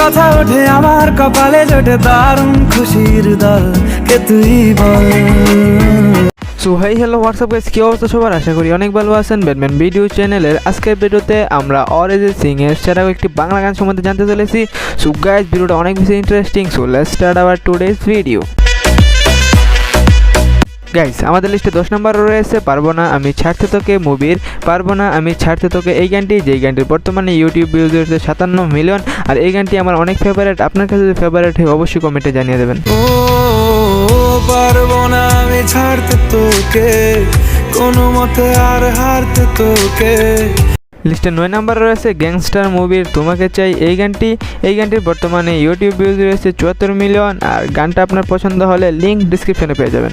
কথা ওঠে, আমার কপালে জোটে দারুণ খুশির দল। কে তুই বল? So hi hello what's up guys কি অবস্থা সবার? আশা করি অনেক ভালো আছেন। ব্যাটম্যান ভিডিও চ্যানেলের আজকের ভিডিওতে আমরা অরিজিৎ সিং এর সেরা একটি বাংলা গান সম্বন্ধে জানতে চলেছি। সো গাইস ভিডিওটা অনেক বেশি interesting so let's start our today's video guys আমাদের লিস্টে দশ নম্বর রয়েছে পারব না আমি ছাড়তে তোকে মুভির পারব না আমি ছাড়তে তোকে এই গানটি যেই গানটির বর্তমানে ইউটিউব ভিউজ রয়েছে সাতান্ন মিলিয়ন আর এই গানটি আমার অনেক ফেভারিট আপনার কাছে যদি ফেভারিট হয় অবশ্যই কমেন্টে জানিয়ে দেবেন। পারব না আমি ছাড়তে তোকে কোনো মতে আর হারতে তোকে। লিস্টে নয় নাম্বার রয়েছে গ্যাংস্টার মুভির তোমাকে চাই এই গানটি। এই গানটির বর্তমানে ইউটিউব ভিউজ রয়েছে চুয়াত্তর মিলিয়ন আর গানটা আপনার পছন্দ হলে লিঙ্ক ডিসক্রিপশনে পেয়ে যাবেন।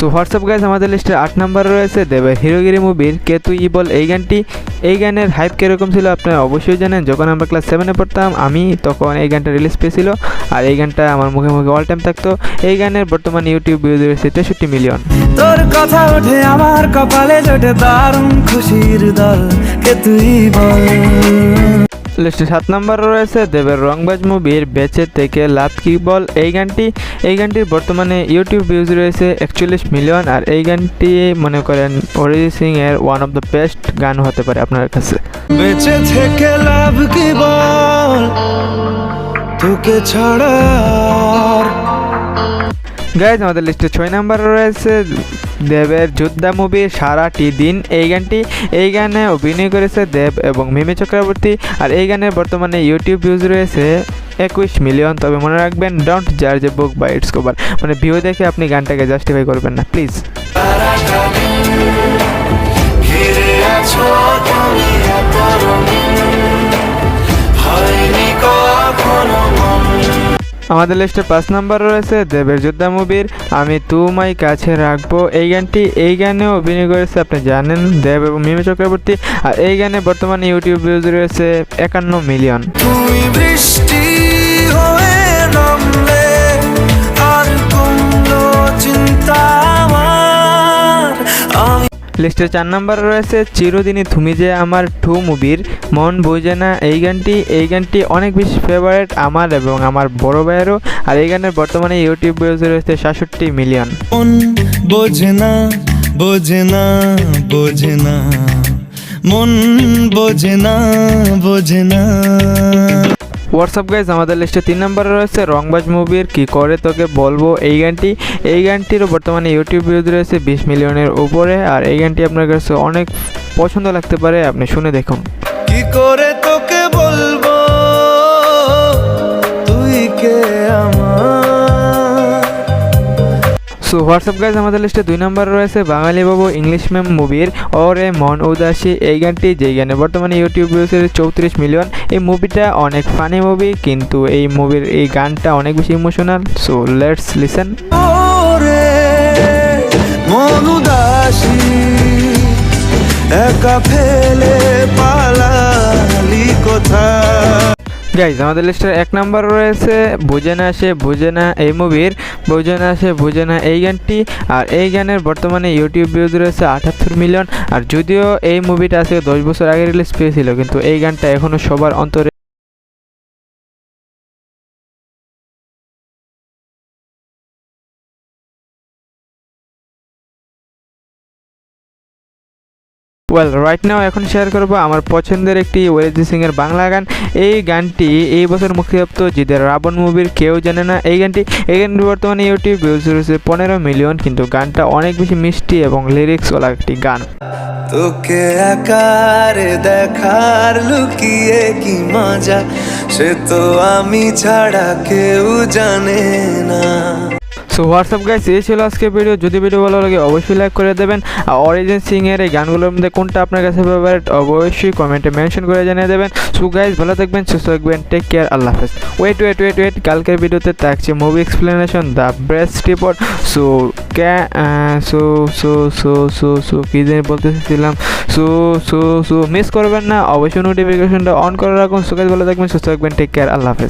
সো হোয়াটসঅ্যাপ গাইজ আমাদের লিস্টে আট নাম্বার রয়েছে। দেবের হিরোগিরি মুভির কে তুই ই বল এই গানটি। এই গানের হাইপ কীরকম ছিল আপনারা অবশ্যই জানেন। যখন আমরা ক্লাস সেভেনে পড়তাম, আমি তখন এই গানটা রিলিজ পেয়েছিল। আর এই গানটা আমার মুখে মুখে অল টাইম থাকতো। এই গানের বর্তমান ইউটিউব রয়েছে তেষট্টি মিলিয়ন তোর কথা ওঠে আমার কপালে জোটে দারুণ খুশির দল। কে তুই লিস্টে সাত নম্বর রয়েছে দেবের রংবাজ মুভির বেঁচে থেকে লাভ কি বল? এই গানটি, এই গানটির বর্তমানে ইউটিউব ভিউজ রয়েছে একচল্লিশ মিলিয়ন আর এই গানটি মনে করেন অরিজিৎ সিং এর ওয়ান অফ দ্য বেস্ট গান হতে পারে আপনার কাছে। বেঁচে থেকে লাভ কি বল? তোকে ছাড়া গাইজ আমাদের লিস্টে ছয় নাম্বার রয়েছে। দেবের যোদ্ধা মুভি সারাটি দিন। এই গানটি, এই গানে অভিনয় করেছে দেব এবং মিমি চক্রবর্তী। আর এই গানের বর্তমানে ইউটিউব ভিউজ রয়েছে একুশ মিলিয়ন তবে মনে রাখবেন don't judge a book by its cover মানে ভিউ দেখে আপনি গানটাকে জাস্টিফাই করবেন না প্লিজ আছো আমাদের লিস্টে পাঁচ নাম্বার রয়েছে দেবের যোদ্ধা মুভির আমি তোমায় কাছে রাখব। এই গানটি, এই গানে অভিনয় করেছে, আপনি জানেন, দেব এবং মিমি চক্রবর্তী। আর এই গানে বর্তমানে ইউটিউব ভিউজ রয়েছে একান্ন মিলিয়ন তুমি বৃষ্টি হয়ে লিস্টে চার নাম্বার রয়েছে চিরদিনই তুমি যে আমার টু মুভির মন বোঝে না। এই গানটি এই গানটি অনেক বেশি ফেভারিট আমার এবং আমার বড় ভাইয়েরও। আর এই গানের বর্তমানে ইউটিউব ভিউজ রয়েছে সাতষট্টি মিলিয়ন বোঝে না বোঝে না। মন বোঝে না বোঝে না। হোয়াটসঅ্যাপ গাইজ আমাদের লিস্টে তিন নম্বরে রয়েছে রংবাজ মুভির কি করে তোকে বলব? এই গানটি, এই গানটিরও বর্তমানে ইউটিউব ভিউজ রয়েছে বিশ মিলিয়নের উপরে, আর এই গানটি আপনার কাছে অনেক পছন্দ লাগতে পারে, আপনি শুনে দেখুন। কি করে তোকে বলব? সো হোয়াটসঅ্যাপ গাইজ আমাদের লিস্টে দুই নম্বর রয়েছে, বাঙালি বাবু ইংলিশ ম্যাম মুভির ওর এ মন উদাসী, এই গানটি যেই গানে। বর্তমানে ইউটিউব ভিউজের চৌত্রিশ মিলিয়ন এই মুভিটা অনেক ফানি মুভি কিন্তু এই মুভির এই গানটা অনেক বেশি ইমোশনাল সো লেটস লিসেন মন একা ফেলে কোথায় গাইজ আমাদের লিস্টের এক নাম্বার রয়েছে, বুঝে না সে বুঝে না এই মুভির বুঝে না সে বুঝে না এই গানটি। আর এই গানের বর্তমানে ইউটিউব ভিউজ রয়েছে আটাত্তর মিলিয়ন আর যদিও এই মুভিটা আজকে দশ বছর আগে রিলিজ পেয়েছিল, কিন্তু এই গানটা এখনও সবার অন্তরে ওয়েল রাইট নাও এখন শেয়ার করব আমার পছন্দের একটি অরিজিৎ সিং এর বাংলা গান। এই গানটি এই বছর মুক্তিপ্রাপ্ত জিদের রাবণ মুভির কেউ জানে না। এই গানটি এই গানটি বর্তমানে ইউটিউব ভিউজ রয়েছে পনেরো মিলিয়ন, কিন্তু গানটা অনেক বেশি মিষ্টি এবং লিরিক্সওয়ালা একটি গান। তোকে একারে দেখার লুকিয়ে কি মজা? সে তো আমি ছাড়া কেউ জানে না। সো হোয়াটসঅ্যাপ গাইস এই ছিল আজকে ভিডিও যদি ভিডিও ভালো লাগে, অবশ্যই লাইক করে দেবেন। আর অরিজিৎ সিং এর এই গানগুলোর মধ্যে কোনটা আপনার কাছে ফেভারিট অবশ্যই কমেন্টে মেনশন করে জানিয়ে দেবেন। সো গাইস ভালো থাকবেন, সুস্থ থাকবেন। টেক কেয়ার আল্লাহ হাফেজ। ওয়েট ওয়েট ওয়েট ওয়েট কালকের ভিডিওতে থাকছে movie explanation the best report so ক্যা so so so so so কী জানি বলতেছিলাম? সো সো সো মিস করবেন না। অবশ্যই নোটিফিকেশনটা অন করে রাখুন। সো গাইস ভালো থাকবেন, সুস্থ থাকবেন। টেক কেয়ার আল্লাহ হাফেজ।